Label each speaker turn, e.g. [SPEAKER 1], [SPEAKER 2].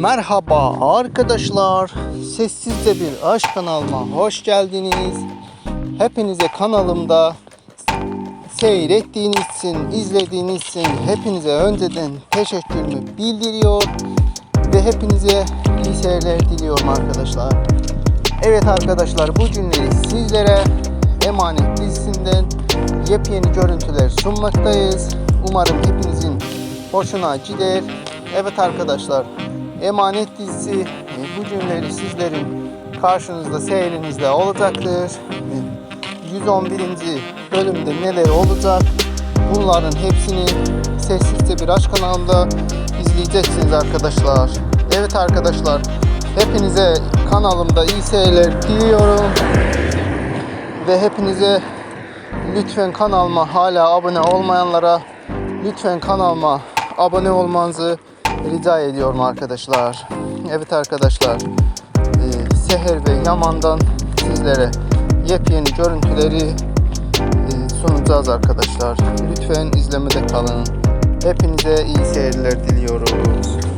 [SPEAKER 1] Merhaba arkadaşlar. Sessizce bir aşk kanalıma hoş geldiniz. Hepinize kanalımda seyrettiğiniz için, izlediğiniz için hepinize önceden teşekkürümü bildiriyor ve hepinize iyi seyirler diliyorum arkadaşlar. Evet arkadaşlar bu günleri sizlere Emanet dizisinden yepyeni görüntüler sunmaktayız. Umarım hepinizin hoşuna gider. Evet arkadaşlar Emanet dizisi e, bu günleri sizlerin karşınızda seyrinizde olacaktır. E, 111. bölümde neler olacak bunların hepsini sessizce bir aşk kanalımda izleyeceksiniz arkadaşlar. Evet arkadaşlar hepinize kanalımda iyi seyirler diliyorum. Ve hepinize lütfen kanalıma hala abone olmayanlara lütfen kanalıma abone olmanızı rica ediyorum arkadaşlar. Evet arkadaşlar e, Seher ve Yaman'dan sizlere yepyeni görüntüleri e, sunacağız arkadaşlar. Lütfen izlemede kalın. Hepinize iyi seyirler diliyoruz.